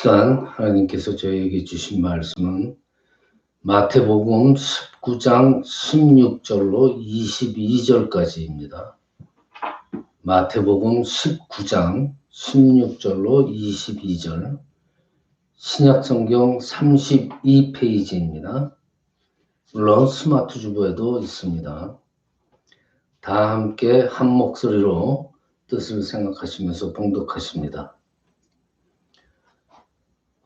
시간 하나님께서 저에게 주신 말씀은 마태복음 19장 16절로 22절까지입니다. 마태복음 19장 16절로 22절 신약성경 32페이지입니다. 물론 스마트 주보에도 있습니다. 다 함께 한 목소리로 뜻을 생각하시면서 봉독하십니다.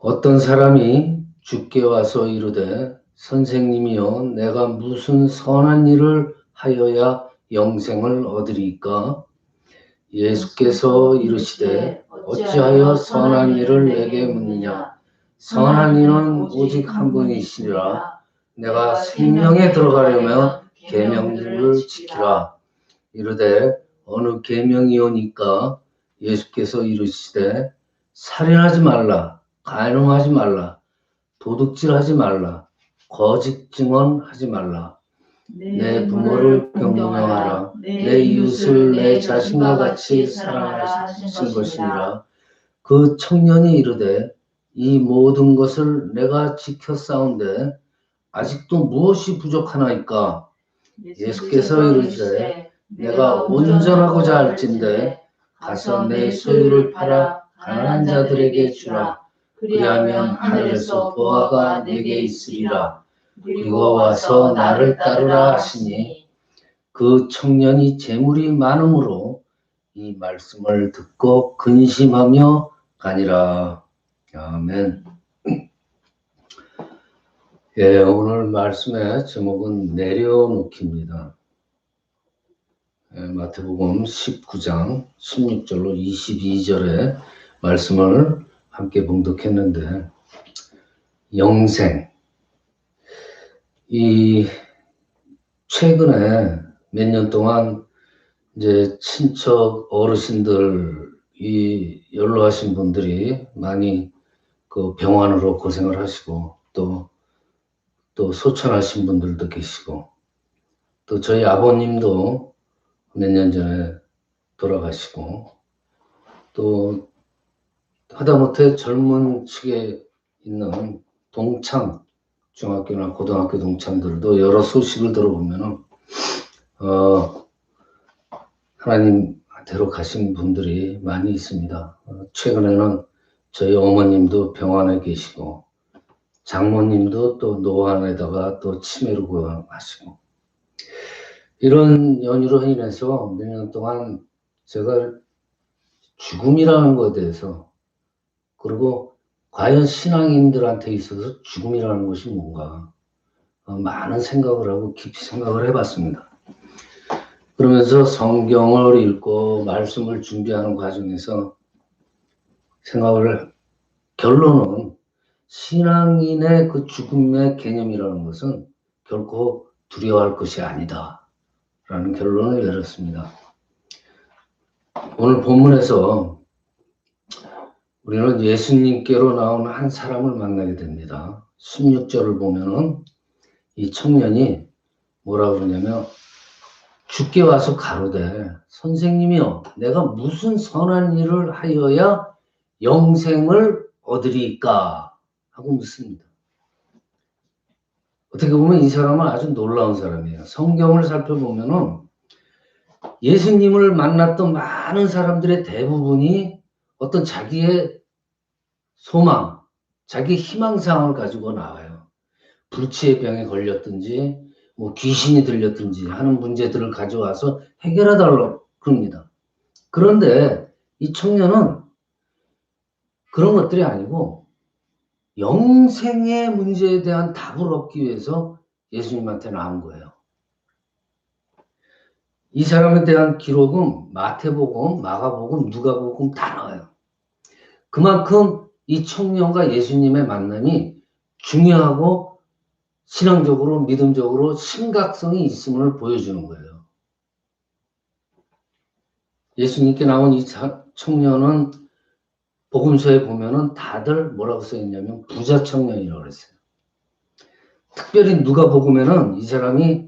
어떤 사람이 주께 와서 이르되 선생님이여 내가 무슨 선한 일을 하여야 영생을 얻으리까? 예수께서 이르시되 어찌하여 선한 일을 내게 묻느냐? 선한 이는 오직 한 분이시니라. 내가 생명에 들어가려면 계명들을 지키라. 이르되 어느 계명이오니까? 예수께서 이르시되 살인하지 말라 가늠하지 말라. 도둑질하지 말라. 거짓 증언하지 말라. 내 부모를 경명하라. 내 이웃을 내 자신과 같이 사랑하신 것이니라. 그 청년이 이르되 이 모든 것을 내가 지켜 싸운데 아직도 무엇이 부족하나이까? 예수께서 이르시되 내가 온전하고자 할진대 가서 내 소유를 팔아 가난한 자들에게 주라 그리하면 하늘에서 보화가 내게 있으리라. 그리고 와서 나를 따르라 하시니 그 청년이 재물이 많음으로 이 말씀을 듣고 근심하며 가니라. 아멘. 예, 오늘 말씀의 제목은 내려놓기입니다. 예, 마태복음 19장 16절로 22절의 말씀을 함께 봉독했는데 영생. 이 최근에 몇 년 동안 이제 친척 어르신들이 연로하신 분들이 많이 그 병환으로 고생을 하시고 또 또 소천하신 분들도 계시고 또 저희 아버님도 몇 년 전에 돌아가시고 또 하다못해 젊은 층에 있는 동창 중학교나 고등학교 동창들도 여러 소식을 들어보면은 어 하나님대로 가신 분들이 많이 있습니다. 어, 최근에는 저희 어머님도 병원에 계시고 장모님도 또 노안에다가 또 치매로 고하시고 이런 연유로 인해서 몇 년 동안 제가 죽음이라는 것에 대해서 그리고 과연 신앙인들한테 있어서 죽음이라는 것이 뭔가 어, 많은 생각을 하고 깊이 생각을 해봤습니다. 그러면서 성경을 읽고 말씀을 준비하는 과정에서 생각을 결론은 신앙인의 그 죽음의 개념이라는 것은 결코 두려워할 것이 아니다. 라는 결론을 내렸습니다. 오늘 본문에서 우리는 예수님께로 나온 한 사람을 만나게 됩니다. 16절을 보면은 이 청년이 뭐라 그러냐면 죽게 와서 가로되 선생님이여 내가 무슨 선한 일을 하여야 영생을 얻으리까 하고 묻습니다. 어떻게 보면 이 사람은 아주 놀라운 사람이에요. 성경을 살펴보면은 예수님을 만났던 많은 사람들의 대부분이 어떤 자기의 소망, 자기 희망사항을 가지고 나와요. 불치의 병에 걸렸든지, 뭐 귀신이 들렸든지 하는 문제들을 가져와서 해결해달라고 그럽니다. 그런데 이 청년은 그런 것들이 아니고 영생의 문제에 대한 답을 얻기 위해서 예수님한테 나온 거예요. 이 사람에 대한 기록은 마태복음, 마가복음, 누가복음 다 나와요. 그만큼 이 청년과 예수님의 만남이 중요하고 신앙적으로 믿음적으로 심각성이 있음을 보여주는 거예요. 예수님께 나온 이 청년은 복음서에 보면은 다들 뭐라고 써 있냐면 부자 청년이라고 그랬어요. 특별히 누가 복음에는 이 사람이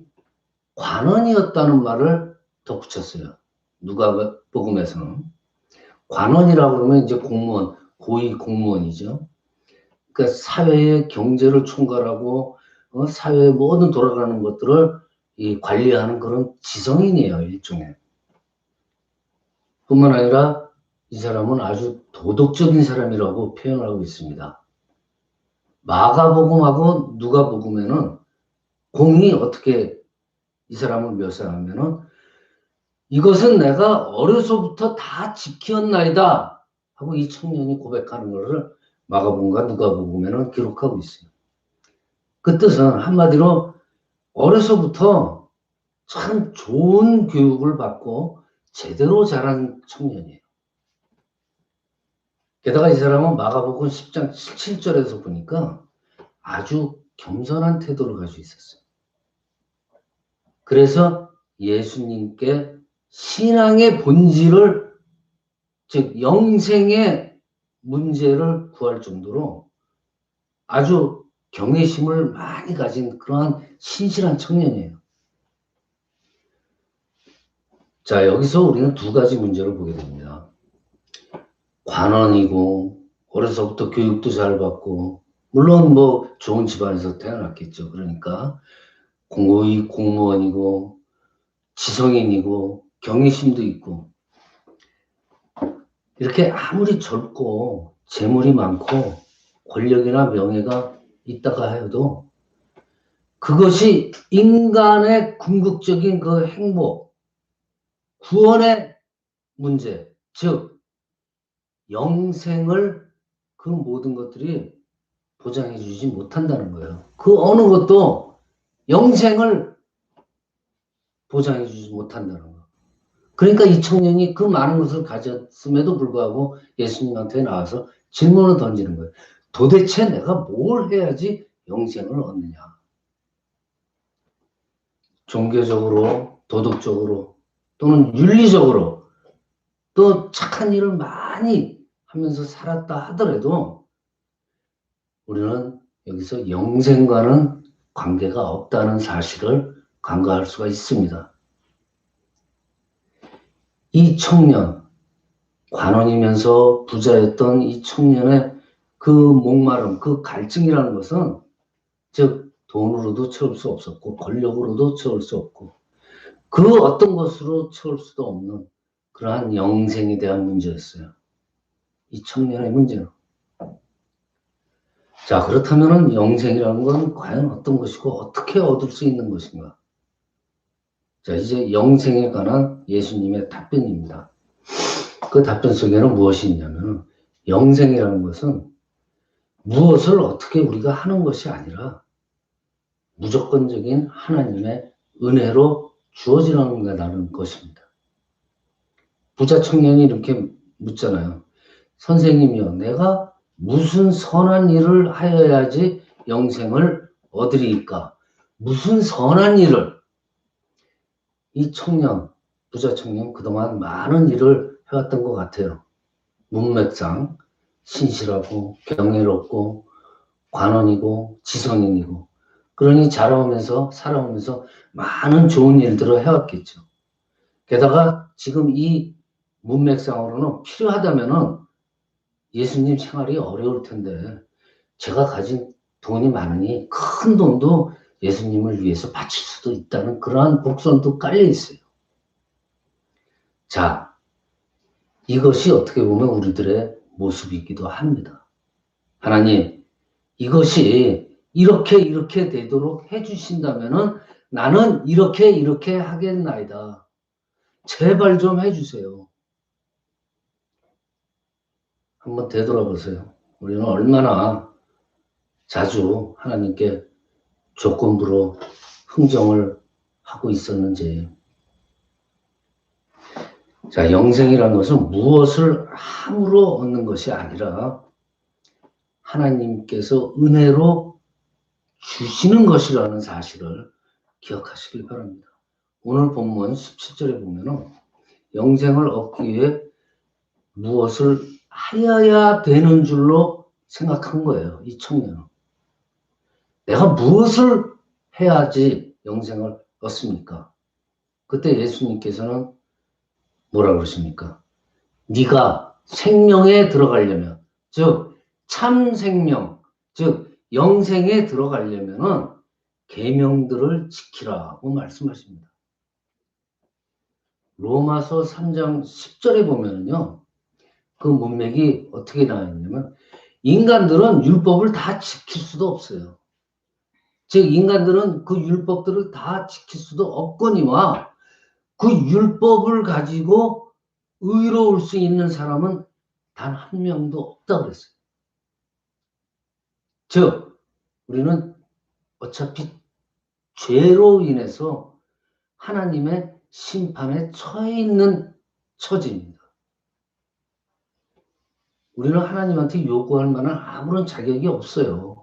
관원이었다는 말을 덧붙였어요. 누가 복음에서는 관원이라고 그러면 이제 공무원, 고위 공무원이죠. 그러니까 사회의 경제를 총괄하고 어, 사회의 모든 돌아가는 것들을 이 관리하는 그런 지성인이에요 일종의. 뿐만 아니라 이 사람은 아주 도덕적인 사람이라고 표현을 하고 있습니다. 마가복음하고 누가복음에는 공이 어떻게 이 사람을 묘사하면은 이것은 내가 어려서부터 다 지켰나이다 하고 이 청년이 고백하는 것을 마가복음과 누가복음에는 기록하고 있어요. 그 뜻은 한마디로 어려서부터 참 좋은 교육을 받고 제대로 자란 청년이에요. 게다가 이 사람은 마가복음 10장 7절에서 보니까 아주 겸손한 태도를 가지고 있었어요. 그래서 예수님께 신앙의 본질을 즉 영생의 문제를 구할 정도로 아주 경외심을 많이 가진 그러한 신실한 청년이에요. 자, 여기서 우리는 두 가지 문제를 보게 됩니다. 관원이고, 어려서부터 교육도 잘 받고, 물론 뭐 좋은 집안에서 태어났겠죠. 그러니까 공고위 공무원이고, 지성인이고, 경외심도 있고, 이렇게 아무리 젊고, 재물이 많고, 권력이나 명예가 있다가 해도, 그것이 인간의 궁극적인 그 행복, 구원의 문제, 즉, 영생을 그 모든 것들이 보장해 주지 못한다는 거예요. 그 어느 것도 영생을 보장해 주지 못한다는 거. 그러니까 이 청년이 그 많은 것을 가졌음에도 불구하고 예수님한테 나와서 질문을 던지는 거예요. 도대체 내가 뭘 해야지 영생을 얻느냐? 종교적으로, 도덕적으로, 또는 윤리적으로 또 착한 일을 많이 하면서 살았다 하더라도 우리는 여기서 영생과는 관계가 없다는 사실을 간과할 수가 있습니다. 이 청년, 관원이면서 부자였던 이 청년의 그 목마름, 그 갈증이라는 것은 즉 돈으로도 채울 수 없었고 권력으로도 채울 수 없고 그 어떤 것으로 채울 수도 없는 그러한 영생에 대한 문제였어요. 이 청년의 문제는. 자, 그렇다면 영생이라는 건 과연 어떤 것이고 어떻게 얻을 수 있는 것인가? 자, 이제 영생에 관한 예수님의 답변입니다. 그 답변 속에는 무엇이 있냐면 영생이라는 것은 무엇을 어떻게 우리가 하는 것이 아니라 무조건적인 하나님의 은혜로 주어지는 거라는 것입니다. 부자 청년이 이렇게 묻잖아요. 선생님이요, 내가 무슨 선한 일을 하여야지 영생을 얻으리까? 무슨 선한 일을? 이 청년, 부자 청년 그동안 많은 일을 해왔던 것 같아요. 문맥상 신실하고 경외롭고 관원이고 지성인이고 그러니 자라오면서 살아오면서 많은 좋은 일들을 해왔겠죠. 게다가 지금 이 문맥상으로는 필요하다면은 예수님 생활이 어려울 텐데 제가 가진 돈이 많으니 큰 돈도 예수님을 위해서 바칠 수도 있다는 그러한 복선도 깔려 있어요. 자, 이것이 어떻게 보면 우리들의 모습이기도 합니다. 하나님, 이것이 이렇게 이렇게 되도록 해주신다면은 나는 이렇게 이렇게 하겠나이다. 제발 좀 해주세요. 한번 되돌아보세요. 우리는 얼마나 자주 하나님께 조건부로 흥정을 하고 있었는지. 자, 영생이라는 것은 무엇을 함으로 얻는 것이 아니라 하나님께서 은혜로 주시는 것이라는 사실을 기억하시길 바랍니다. 오늘 본문 17절에 보면은 영생을 얻기 위해 무엇을 하여야 되는 줄로 생각한 거예요. 이 청년은. 내가 무엇을 해야지 영생을 얻습니까? 그때 예수님께서는 뭐라 그러십니까? 네가 생명에 들어가려면 즉 참 생명, 즉 영생에 들어가려면은 계명들을 지키라고 말씀하십니다. 로마서 3장 10절에 보면은요. 그 문맥이 어떻게 나와 있냐면 인간들은 율법을 다 지킬 수도 없어요. 즉 인간들은 그 율법들을 다 지킬 수도 없거니와 그 율법을 가지고 의로울 수 있는 사람은 단 한 명도 없다 그랬어요. 즉 우리는 어차피 죄로 인해서 하나님의 심판에 처해 있는 처지입니다. 우리는 하나님한테 요구할 만한 아무런 자격이 없어요.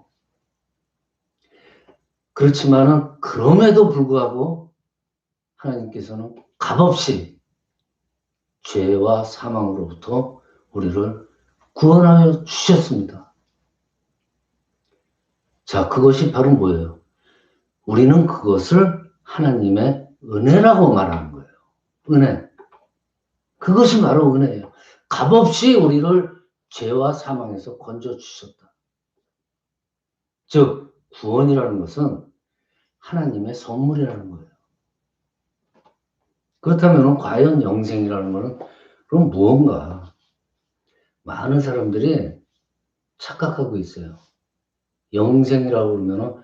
그렇지만은 그럼에도 불구하고 하나님께서는 값없이 죄와 사망으로부터 우리를 구원하여 주셨습니다. 자, 그것이 바로 뭐예요? 우리는 그것을 하나님의 은혜라고 말하는 거예요. 은혜. 그것이 바로 은혜예요. 값없이 우리를 죄와 사망에서 건져 주셨다. 즉, 구원이라는 것은 하나님의 선물이라는 거예요. 그렇다면 과연 영생이라는 것은 그럼 무언가? 많은 사람들이 착각하고 있어요. 영생이라고 그러면은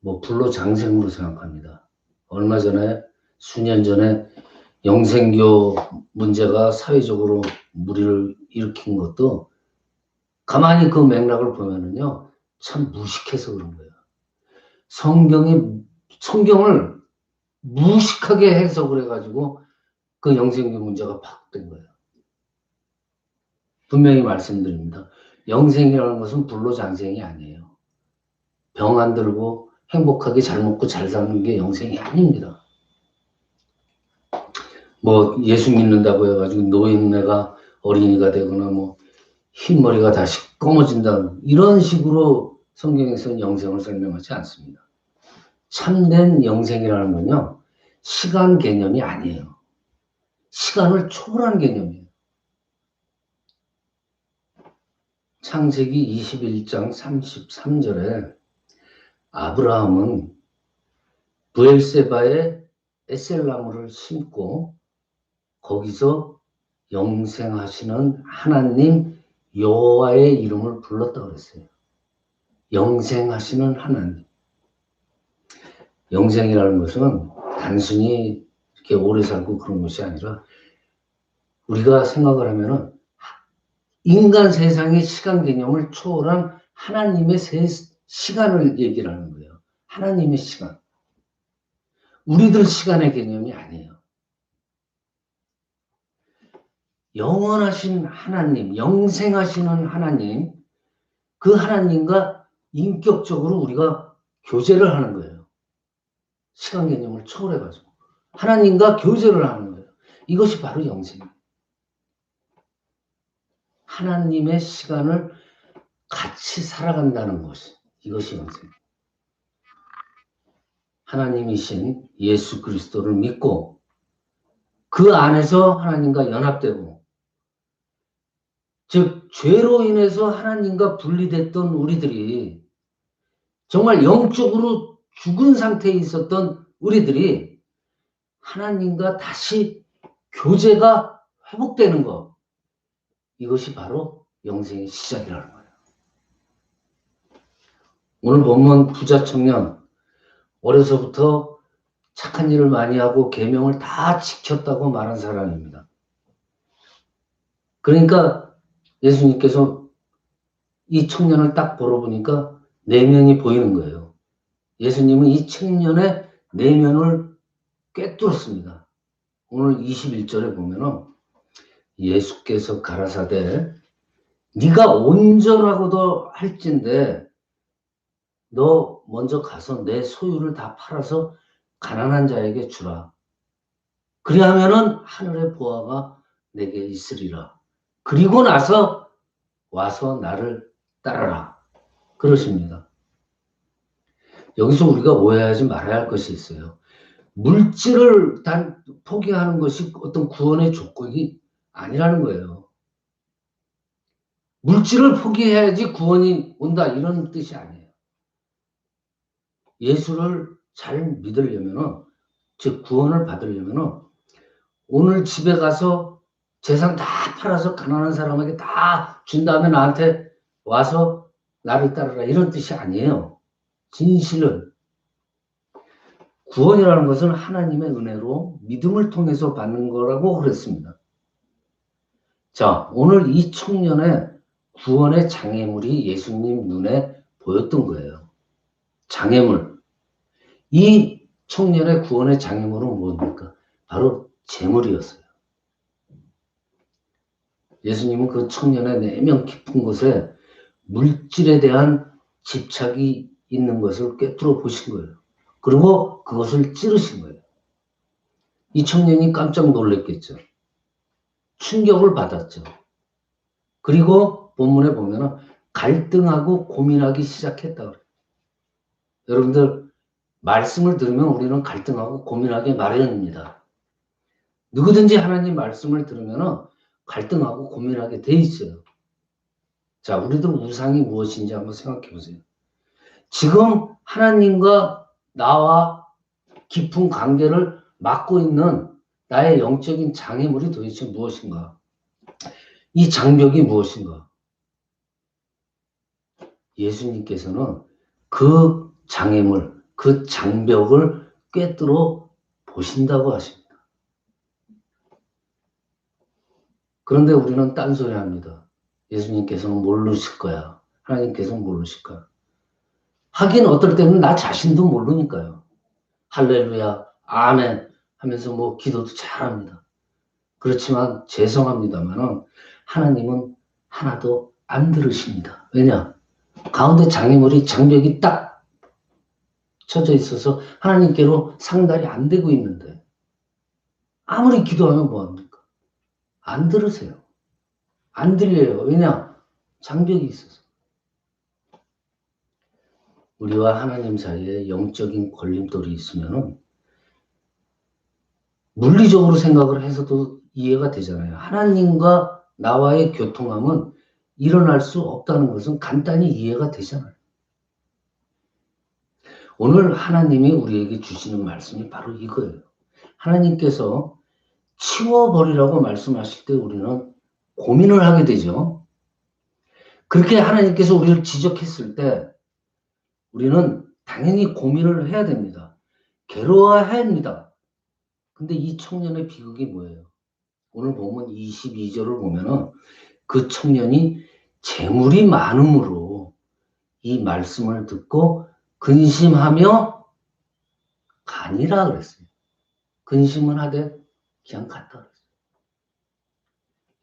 뭐 불로 장생으로 생각합니다. 얼마 전에 수년 전에 영생교 문제가 사회적으로 무리를 일으킨 것도 가만히 그 맥락을 보면은요 참 무식해서 그런 거예요. 성경이 성경을 무식하게 해석을 해가지고 그 영생교 문제가 파악된 거예요. 분명히 말씀드립니다. 영생이라는 것은 불로 장생이 아니에요. 병 안 들고 행복하게 잘 먹고 잘 사는 게 영생이 아닙니다. 뭐 예수 믿는다고 해가지고 노인네가 어린이가 되거나 뭐 흰머리가 다시 검어진다 이런 식으로 성경에서는 영생을 설명하지 않습니다. 참된 영생이라는 건요 시간 개념이 아니에요. 시간을 초월한 개념이에요. 창세기 21장 33절에 아브라함은 부엘세바에 에셀나무를 심고 거기서 영생하시는 하나님 여호와의 이름을 불렀다 그랬어요. 영생하시는 하나님. 영생이라는 것은 단순히 이렇게 오래 살고 그런 것이 아니라 우리가 생각을 하면은 인간 세상의 시간 개념을 초월한 하나님의 세, 시간을 얘기를 하는 거예요. 하나님의 시간. 우리들 시간의 개념이 아니에요. 영원하신 하나님, 영생하시는 하나님, 그 하나님과 인격적으로 우리가 교제를 하는 거예요. 시간 개념을 초월해가지고. 하나님과 교제를 하는 거예요. 이것이 바로 영생이에요. 하나님의 시간을 같이 살아간다는 것이 이것이 영생. 하나님이신 예수 그리스도를 믿고 그 안에서 하나님과 연합되고 즉 죄로 인해서 하나님과 분리됐던 우리들이 정말 영적으로 죽은 상태에 있었던 우리들이 하나님과 다시 교제가 회복되는 것 이것이 바로 영생의 시작이라는 거예요. 오늘 본문 부자 청년 어려서부터 착한 일을 많이 하고 계명을 다 지켰다고 말한 사람입니다. 그러니까 예수님께서 이 청년을 딱 보러 보니까 내면이 보이는 거예요. 예수님은 이 청년의 내면을 꿰뚫었습니다. 오늘 21절에 보면은 예수께서 가라사대 네가 온전하고도 할진데 너 먼저 가서 내 소유를 다 팔아서 가난한 자에게 주라. 그리하면은 하늘의 보화가 내게 있으리라. 그리고 나서 와서 나를 따라라. 그러십니다. 여기서 우리가 오해하지 말아야 할 것이 있어요. 물질을 단 포기하는 것이 어떤 구원의 조건이 아니라는 거예요. 물질을 포기해야지 구원이 온다 이런 뜻이 아니에요. 예수를 잘 믿으려면은 즉 구원을 받으려면은 오늘 집에 가서 재산 다 팔아서 가난한 사람에게 다 준 다음에 나한테 와서 나를 따르라 이런 뜻이 아니에요. 진실은 구원이라는 것은 하나님의 은혜로 믿음을 통해서 받는 거라고 그랬습니다. 자, 오늘 이 청년의 구원의 장애물이 예수님 눈에 보였던 거예요. 장애물. 이 청년의 구원의 장애물은 뭡니까? 바로 재물이었어요. 예수님은 그 청년의 내면 깊은 곳에 물질에 대한 집착이 있는 것을 꿰뚫어 보신 거예요. 그리고 그것을 찌르신 거예요. 이 청년이 깜짝 놀랐겠죠. 충격을 받았죠. 그리고 본문에 보면은 갈등하고 고민하기 시작했다. 여러분들 말씀을 들으면 우리는 갈등하고 고민하기 마련입니다. 누구든지 하나님 말씀을 들으면은 갈등하고 고민하게 돼 있어요. 자, 우리도 우상이 무엇인지 한번 생각해 보세요. 지금 하나님과 나와 깊은 관계를 막고 있는 나의 영적인 장애물이 도대체 무엇인가? 이 장벽이 무엇인가? 예수님께서는 그 장애물, 그 장벽을 꿰뚫어 보신다고 하십니다. 그런데 우리는 딴소리 합니다. 예수님께서는 모르실 거야. 하나님께서는 모르실 거야. 하긴 어떨 때는 나 자신도 모르니까요. 할렐루야, 아멘 하면서 뭐 기도도 잘합니다. 그렇지만 죄송합니다만은 하나님은 하나도 안 들으십니다. 왜냐? 가운데 장애물이 장벽이 딱 쳐져 있어서 하나님께로 상달이 안 되고 있는데 아무리 기도하면 뭐합니까? 안 들으세요. 안 들려요. 왜냐? 장벽이 있어서. 우리와 하나님 사이에 영적인 걸림돌이 있으면은 물리적으로 생각을 해서도 이해가 되잖아요. 하나님과 나와의 교통함은 일어날 수 없다는 것은 간단히 이해가 되잖아요. 오늘 하나님이 우리에게 주시는 말씀이 바로 이거예요. 하나님께서 치워버리라고 말씀하실 때 우리는 고민을 하게 되죠. 그렇게 하나님께서 우리를 지적했을 때 우리는 당연히 고민을 해야 됩니다. 괴로워해야 합니다. 근데 이 청년의 비극이 뭐예요? 오늘 보면 22절을 보면은 그 청년이 재물이 많음으로 이 말씀을 듣고 근심하며 가니라 그랬어요. 근심은 하되 그냥 갔다 그랬어요.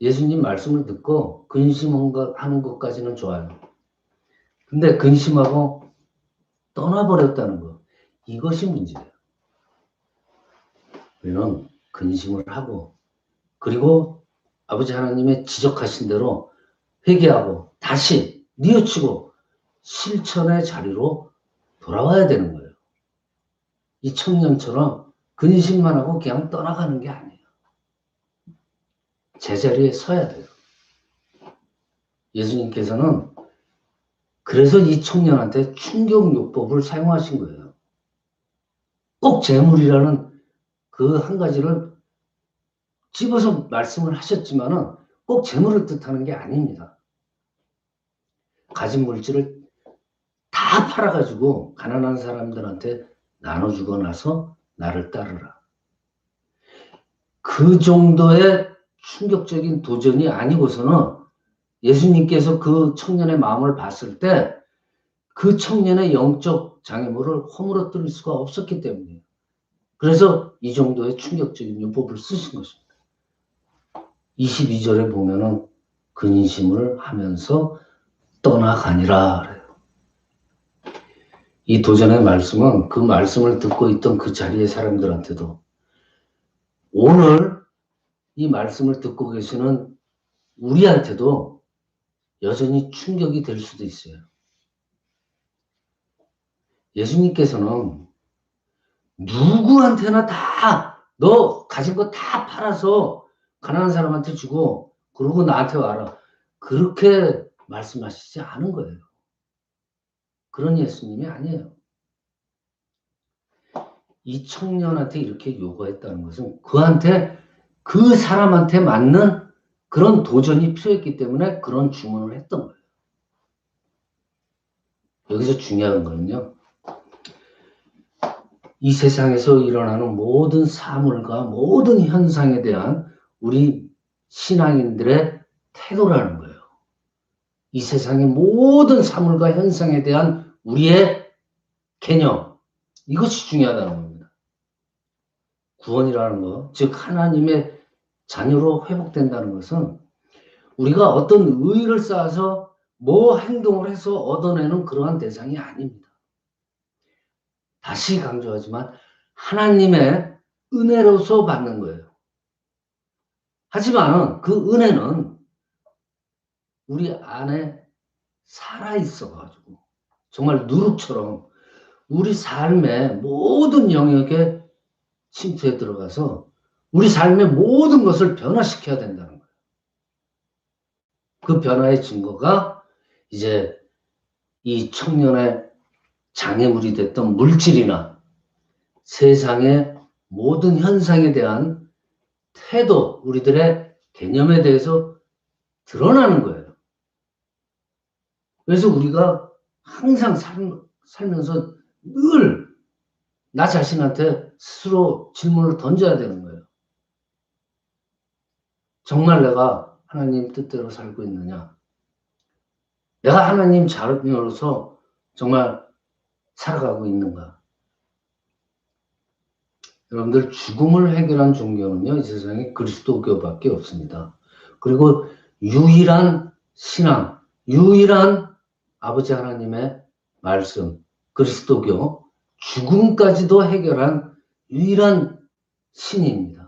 예수님 말씀을 듣고 근심하는 것까지는 좋아요. 근데 근심하고 떠나버렸다는 거. 이것이 문제예요. 우리는 근심을 하고 그리고 아버지 하나님의 지적하신 대로 회개하고 다시 뉘우치고 실천의 자리로 돌아와야 되는 거예요. 이 청년처럼 근심만 하고 그냥 떠나가는 게 아니에요. 제자리에 서야 돼요. 예수님께서는 그래서 이 청년한테 충격요법을 사용하신 거예요. 꼭 재물이라는 그 한 가지를 집어서 말씀을 하셨지만은 꼭 재물을 뜻하는 게 아닙니다. 가진 물질을 다 팔아가지고 가난한 사람들한테 나눠주고 나서 나를 따르라. 그 정도의 충격적인 도전이 아니고서는 예수님께서 그 청년의 마음을 봤을 때 그 청년의 영적 장애물을 허물어뜨릴 수가 없었기 때문이에요. 그래서 이 정도의 충격적인 요법을 쓰신 것입니다. 22절에 보면은 근심을 하면서 떠나가니라. 이 도전의 말씀은 그 말씀을 듣고 있던 그 자리의 사람들한테도 오늘 이 말씀을 듣고 계시는 우리한테도 여전히 충격이 될 수도 있어요. 예수님께서는 누구한테나 다 너 가진 거 다 팔아서 가난한 사람한테 주고 그러고 나한테 와라. 그렇게 말씀하시지 않은 거예요. 그런 예수님이 아니에요. 이 청년한테 이렇게 요구했다는 것은 그한테 그 사람한테 맞는 그런 도전이 필요했기 때문에 그런 주문을 했던 거예요. 여기서 중요한 거는요. 이 세상에서 일어나는 모든 사물과 모든 현상에 대한 우리 신앙인들의 태도라는 거예요. 이 세상의 모든 사물과 현상에 대한 우리의 개념, 이것이 중요하다는 겁니다. 구원이라는 것, 즉, 하나님의 자녀로 회복된다는 것은 우리가 어떤 의의를 쌓아서 뭐 행동을 해서 얻어내는 그러한 대상이 아닙니다. 다시 강조하지만 하나님의 은혜로서 받는 거예요. 하지만 그 은혜는 우리 안에 살아있어가지고 정말 누룩처럼 우리 삶의 모든 영역에 침투해 들어가서 우리 삶의 모든 것을 변화시켜야 된다는 거예요. 그 변화의 증거가 이제 이 청년의 장애물이 됐던 물질이나 세상의 모든 현상에 대한 태도, 우리들의 개념에 대해서 드러나는 거예요. 그래서 우리가 항상 살, 살면서 늘 나 자신한테 스스로 질문을 던져야 되는 거예요. 정말 내가 하나님 뜻대로 살고 있느냐? 내가 하나님 자녀로서 정말 살아가고 있는가? 여러분들 죽음을 해결한 종교는요, 이 세상에 그리스도교밖에 없습니다. 그리고 유일한 신앙, 유일한 아버지 하나님의 말씀, 그리스도교, 죽음까지도 해결한 유일한 신입니다.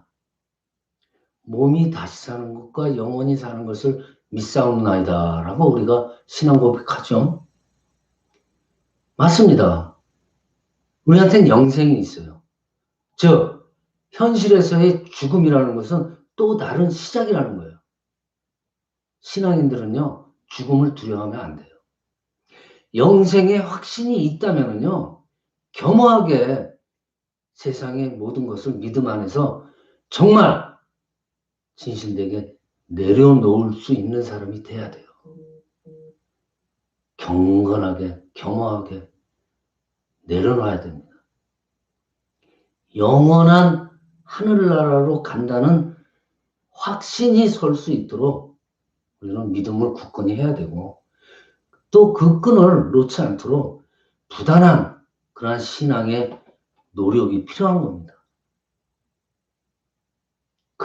몸이 다시 사는 것과 영원히 사는 것을 믿사옵나이다. 라고 우리가 신앙 고백하죠. 맞습니다. 우리한테는 영생이 있어요. 즉, 현실에서의 죽음이라는 것은 또 다른 시작이라는 거예요. 신앙인들은요, 죽음을 두려워하면 안 돼요. 영생의 확신이 있다면요, 겸허하게 세상의 모든 것을 믿음 안에서 정말 진실되게 내려놓을 수 있는 사람이 돼야 돼요. 경건하게, 겸허하게 내려놔야 됩니다. 영원한 하늘나라로 간다는 확신이 설 수 있도록 우리는 믿음을 굳건히 해야 되고 또 그 끈을 놓지 않도록 부단한 그러한 신앙의 노력이 필요한 겁니다.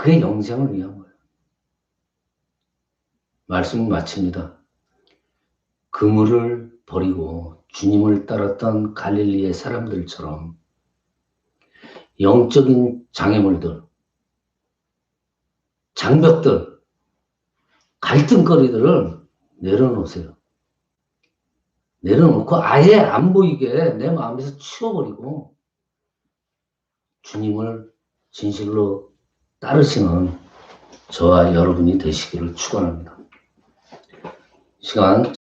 그게 영생을 위한 거예요. 말씀 마칩니다. 그물을 버리고 주님을 따랐던 갈릴리의 사람들처럼 영적인 장애물들, 장벽들, 갈등거리들을 내려놓으세요. 내려놓고 아예 안 보이게 내 마음에서 치워버리고 주님을 진실로 따르시는 저와 여러분이 되시기를 축원합니다. 시간